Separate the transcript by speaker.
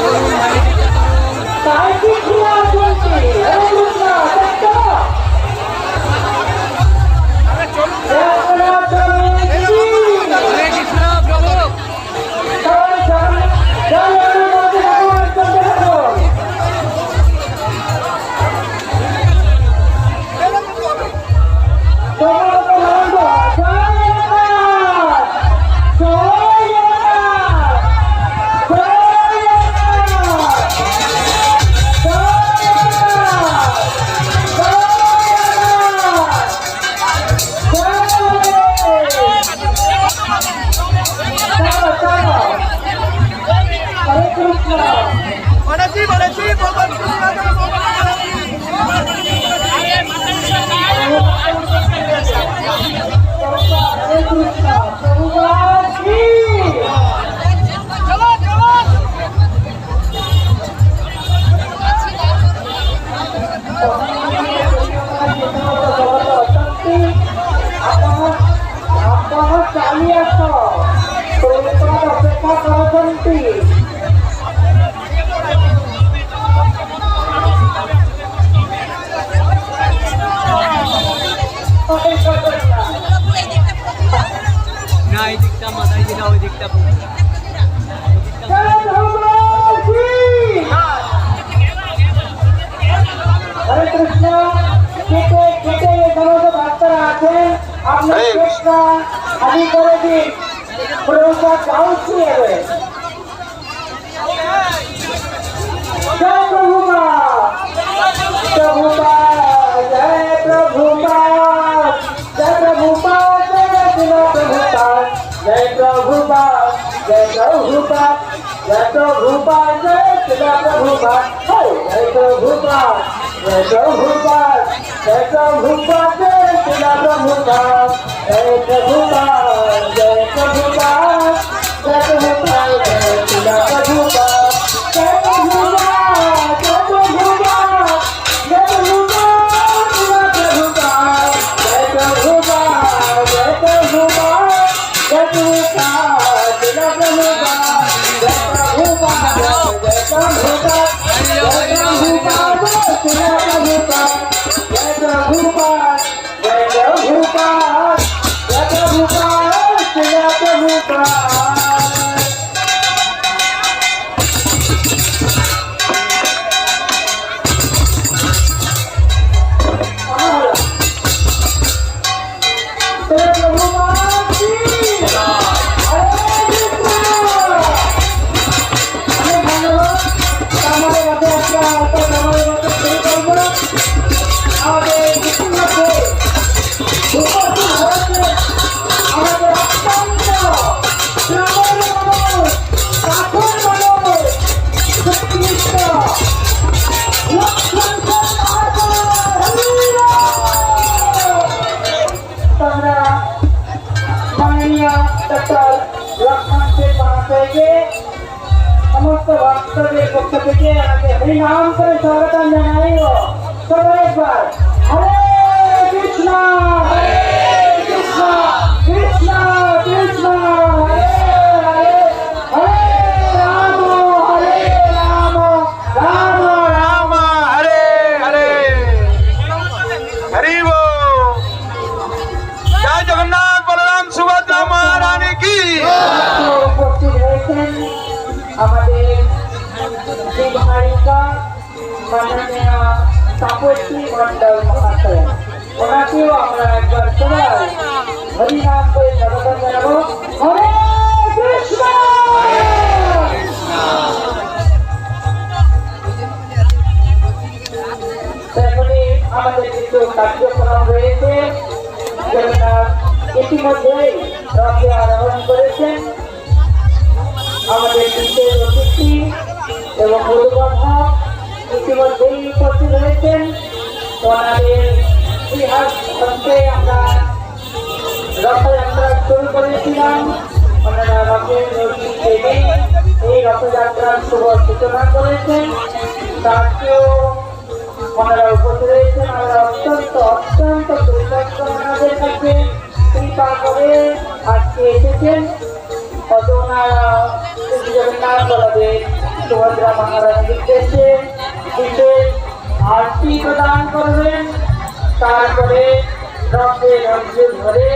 Speaker 1: করুন বলেছি বলেছি ଚାଲି ଆସ ଅପେକ୍ଷା କରୁଛନ୍ତି
Speaker 2: না এই দিকটা মাথায় দিলা ওই দিকটা
Speaker 1: হরে কৃষ্ণ কেটে কেটে এখানে যে বাচ্চারা আছেন
Speaker 3: আপনি
Speaker 1: কৃষ্ণ হাজি করে দিন প্রভুটা গাউছিয়ে जय प्रभु जय प्रभु जय प्रभु जय प्रभु जय प्रभु जय प्रभु जय प्रभु जय प्रभु जय प्रभु जय प्रभु ರೂಪಾ মাননীয় ডক্টর লক্ষ্মণ সেন মহাশয়কে সমস্ত ভক্তদের পক্ষ থেকে আমাকে হরিনাম করে স্বাগতম জানাই ও সবাই একবার হরে কৃষ্ণ হরে কৃষ্ণ কৃষ্ণ কৃষ্ণ হরে উপস্থিত হয়েছেন আমাদের শিবহারিকা মাননীয় তাপসী মন্ডল ওনাকেও আমরা একবার সবাই হরিনাম করে আমাদের কিছু কার্যক্রম রয়েছে ইতিমধ্যেই রথে এবং গুরুবাধা ইতিমধ্যেই উপস্থিত হয়েছেন। ওনাদের ইতিহাস হস্তে আমরা রথযাত্রা শুরু করেছিলাম। ওনারা রথের নদী এই রথযাত্রার শুভ সূচনা করেছেন। তাকেও ওনারা উপস্থিত হয়েছেন। আমরা অত্যন্ত অত্যন্ত কৃতজ্ঞ ওনাদের কাছে কৃপা করে আজকে এসেছেন। কত ওনারা জগন্নাথ বলদেব সুভদ্রা মহারাজের উদ্দেশ্যে বিশেষ আরতি প্রদান করবেন। তারপরে রথে রথে ধরে